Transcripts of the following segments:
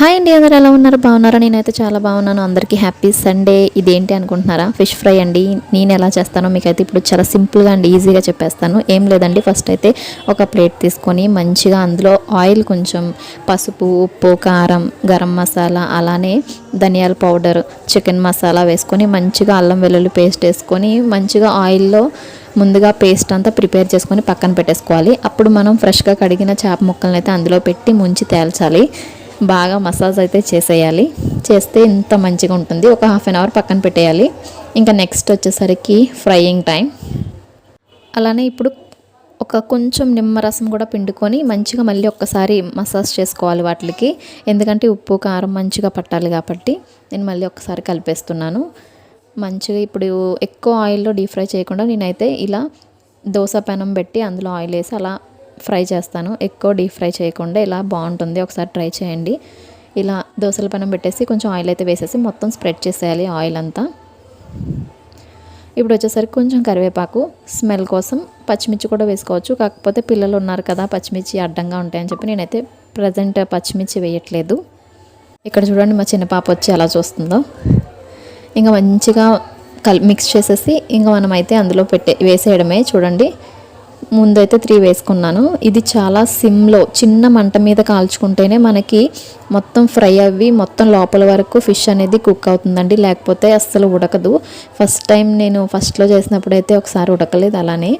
Hi అండి అందరు ఎలా ఉన్నారు? బాగున్నారా? నేనైతే చాలా బాగున్నాను. అందరికీ హ్యాపీ సండే ఇదేంటి అనుకుంటున్నారా? ఫిష్ ఫ్రై అండి. నేను ఎలా చేస్తానో మీకైతే ఇప్పుడు చాలా సింపుల్గా అండి ఈజీగా చెప్పేస్తాను. ఏం లేదండి. ఫస్ట్ అయితే ఒక ప్లేట్ తీసుకొని మంచిగా అందులో ఆయిల్ కొంచెం పసుపు ఉప్పు కారం గరం మసాలా అలానే ధనియాల పౌడర్ చికెన్ మసాలా వేసుకొని మంచిగా అల్లం వెల్లుల్లి పేస్ట్ వేసుకొని మంచిగా ఆయిల్లో ముందుగా పేస్ట్ అంతా ప్రిపేర్ చేసుకొని పక్కన పెట్టేసుకోవాలి. అప్పుడు మనం ఫ్రెష్గా కడిగిన చేప ముక్కలను అయితే అందులో పెట్టి ముంచి తేల్చాలి. బాగా మసాజ్ అయితే చేసేయాలి. చేస్తే ఇంత మంచిగా ఉంటుంది. ఒక హాఫ్ అన్ అవర్ పక్కన పెట్టేయాలి. ఇంకా నెక్స్ట్ వచ్చేసరికి ఫ్రైయింగ్ టైం. అలానే ఇప్పుడు ఒక కొంచెం నిమ్మరసం కూడా పిండుకొని మంచిగా మళ్ళీ ఒక్కసారి మసాజ్ చేసుకోవాలి వాటికి. ఎందుకంటే ఉప్పు కారం మంచిగా పట్టాలి కాబట్టి నేను మళ్ళీ ఒక్కసారి కలిపేస్తున్నాను. మంచిగా ఇప్పుడు ఎక్కువ ఆయిల్లో డీప్ ఫ్రై చేయకుండా నేనైతే ఇలా దోశ పెనం పెట్టి అందులో ఆయిల్ వేసి అలా ఫ్రై చేస్తాను. ఎక్కువ డీప్ ఫ్రై చేయకుండా ఇలా బాగుంటుంది. ఒకసారి ట్రై చేయండి. ఇలా దోశల పైన పెట్టేసి కొంచెం ఆయిల్ అయితే వేసేసి మొత్తం స్ప్రెడ్ చేసేయాలి ఆయిల్ అంతా. ఇప్పుడు వచ్చేసరికి కొంచెం కరివేపాకు స్మెల్ కోసం పచ్చిమిర్చి కూడా వేసుకోవచ్చు. కాకపోతే పిల్లలు ఉన్నారు కదా పచ్చిమిర్చి అడ్డంగా ఉంటాయని చెప్పి నేనైతే ప్రజెంట్ పచ్చిమిర్చి వేయట్లేదు. ఇక్కడ చూడండి మా చిన్న పాప వచ్చి ఎలా చూస్తుందో. ఇంకా మంచిగా కల్ మిక్స్ చేసేసి ఇంకా మనమైతే అందులో పెట్టే వేసేయడమే చూడండి. ముందైతే త్రీ వేసుకున్నాను. ఇది చాలా సిమ్లో చిన్న మంట మీద కాల్చుకుంటేనే మనకి మొత్తం ఫ్రై అవ్వి మొత్తం లోపల వరకు ఫిష్ అనేది కుక్ అవుతుందండి. లేకపోతే అస్సలు ఉడకదు. ఫస్ట్ టైం నేను ఫస్ట్లో చేసినప్పుడు అయితే ఒకసారి ఉడకలేదు అలానే.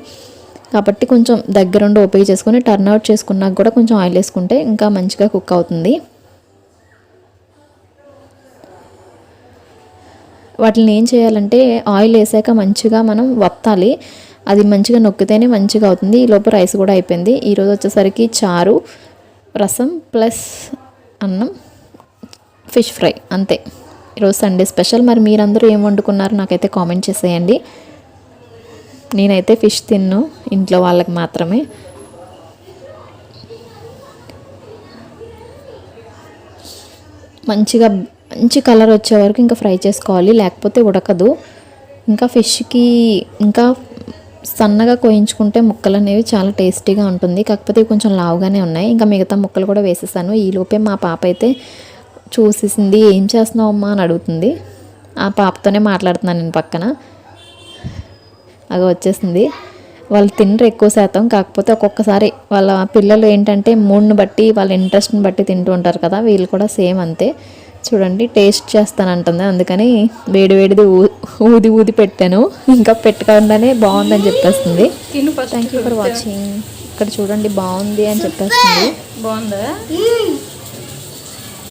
కాబట్టి కొంచెం దగ్గరుండి ఓపిక చేసుకొని టర్న్ అవుట్ చేసుకున్నాక కూడా కొంచెం ఆయిల్ వేసుకుంటే ఇంకా మంచిగా కుక్ అవుతుంది. వాటిని ఏం చేయాలంటే ఆయిల్ వేసాక మంచిగా మనం వత్తాలి. అది మంచిగా నొక్కితేనే మంచిగా అవుతుంది. ఈ లోపు రైస్ కూడా అయిపోయింది. ఈరోజు వచ్చేసరికి చారు రసం ప్లస్ అన్నం ఫిష్ ఫ్రై అంతే. ఈరోజు సండే స్పెషల్. మరి మీరందరూ ఏం వండుకున్నారు నాకైతే కామెంట్ చేసేయండి. నేనైతే ఫిష్ తిన్ను ఇంట్లో వాళ్ళకి మాత్రమే. మంచిగా మంచి కలర్ వచ్చే వరకు ఇంకా ఫ్రై చేసుకోవాలి. లేకపోతే ఉడకదు. ఇంకా ఫిష్కి ఇంకా సన్నగా కోయించుకుంటే ముక్కలు అనేవి చాలా టేస్టీగా ఉంటుంది. కాకపోతే కొంచెం లావుగానే ఉన్నాయి. ఇంకా మిగతా ముక్కలు కూడా వేసేసాను. ఈ లోపే మా పాప అయితే చూసేసింది ఏం చేస్తున్నావు అమ్మా? అని అడుగుతుంది. ఆ పాపతోనే మాట్లాడుతున్నాను నేను పక్కన. అగ వచ్చేసింది. వాళ్ళు తినరు ఎక్కువ శాతం. కాకపోతే ఒక్కొక్కసారి వాళ్ళ పిల్లలు ఏంటంటే మూడ్ని బట్టి వాళ్ళ ఇంట్రెస్ట్ని బట్టి తింటూ ఉంటారు కదా వీళ్ళు కూడా సేమ్ అంతే. చూడండి టేస్ట్ చేస్తానంటుంది. అందుకని వేడి వేడిది ఊది ఊది పెట్టాను. ఇంకా పెట్టకుండానే బాగుందని చెప్పేస్తుంది. థ్యాంక్ యూ ఫర్ వాచింగ్ ఇక్కడ చూడండి బాగుంది అని చెప్పేస్తుంది. బాగుందా?